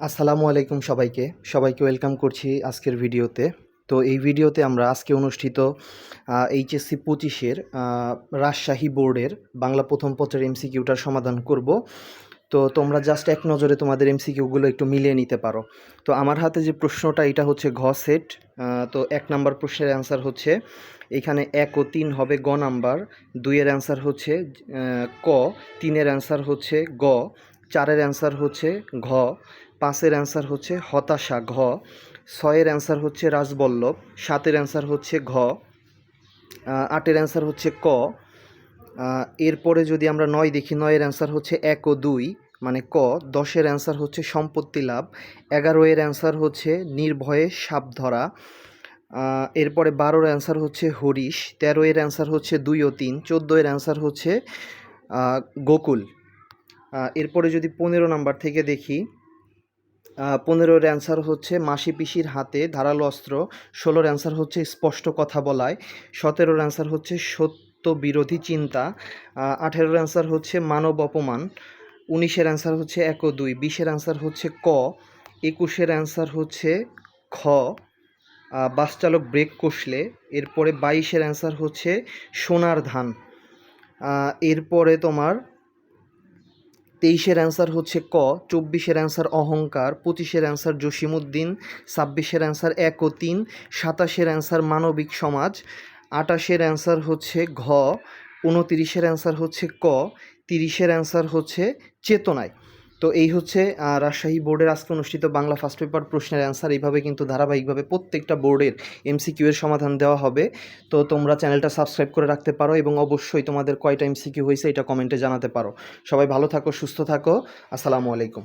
আসসালামু আলাইকুম সবাইকে। সবাইকে ওয়েলকাম করছি আজকের ভিডিওতে। তো এই ভিডিওতে আমরা আজকে অনুষ্ঠিত এইচএসসি পঁচিশের রাজশাহী বোর্ডের বাংলা প্রথম পত্রের এমসিকিউটার সমাধান করব। তো তোমরা জাস্ট এক নজরে তোমাদের এমসিকিউগুলো একটু মিলিয়ে নিতে পারো। তো আমার হাতে যে প্রশ্নটা, এটা হচ্ছে ঘ সেট। তো এক নাম্বার প্রশ্নের অ্যান্সার হচ্ছে, এখানে এক ও তিন হবে গ নাম্বার, দুইয়ের অ্যান্সার হচ্ছে ক, তিনের অ্যান্সার হচ্ছে গ চারের অ্যান্সার হচ্ছে ঘ পাঁচের অ্যান্সার হচ্ছে হতাশা ঘ ছয়ের অ্যান্সার হচ্ছে রাজবল্লভ সাতের অ্যান্সার হচ্ছে ঘ আটের অ্যান্সার হচ্ছে ক এরপরে যদি আমরা নয় দেখি নয়ের অ্যান্সার হচ্ছে এক ও দুই মানে ক দশের অ্যান্সার হচ্ছে সম্পত্তি লাভ এগারো এর অ্যান্সার হচ্ছে নির্ভয়ে সাপ ধরা এরপরে বারোর অ্যান্সার হচ্ছে হরিশ তেরো এর অ্যান্সার হচ্ছে দুই ও তিন চোদ্দ এর অ্যান্সার হচ্ছে গোকুল এরপরে যদি পনেরো নাম্বার থেকে দেখি পনেরোর অ্যান্সার হচ্ছে মাসি পিসির হাতে ধারালো অস্ত্র, ষোলোর অ্যান্সার হচ্ছে স্পষ্ট কথা বলায়, সতেরোর অ্যান্সার হচ্ছে সত্য বিরোধী চিন্তা আঠেরোর অ্যান্সার হচ্ছে মানব অপমান, উনিশের অ্যান্সার হচ্ছে এক ও দুই, বিশের অ্যান্সার হচ্ছে ক, একুশের অ্যান্সার হচ্ছে খ বাস চালক ব্রেক কষলে, এরপরে বাইশের অ্যান্সার হচ্ছে সোনার ধান এরপরে তোমার তেইশের অ্যান্সার হচ্ছে ক, চব্বিশের অ্যান্সার অহংকার, পঁচিশের অ্যান্সার জসিমুদ্দিন ছাব্বিশের অ্যান্সার এক ও তিন, সাতাশের অ্যান্সার মানবিক সমাজ, আটাশের অ্যান্সার হচ্ছে ঘ, উনতিরিশের অ্যান্সার হচ্ছে ক, তিরিশের অ্যান্সার হচ্ছে চেতনায়। তো এই হচ্ছে রাজশাহী বোর্ডের আজকে অনুষ্ঠিত বাংলা ফার্স্ট পেপার প্রশ্নের অ্যান্সার এইভাবে কিন্তু ধারাবাহিকভাবে প্রত্যেকটা বোর্ডের এমসিকিউ এর সমাধান দেওয়া হবে। তো তোমরা চ্যানেলটা সাবস্ক্রাইব করে রাখতে পারো এবং অবশ্যই তোমাদের কয়টা এমসিকিউ হয়েছে এটা কমেন্টে জানাতে পারো। সবাই ভালো থাকো, সুস্থ থাকো। আসসালামু আলাইকুম।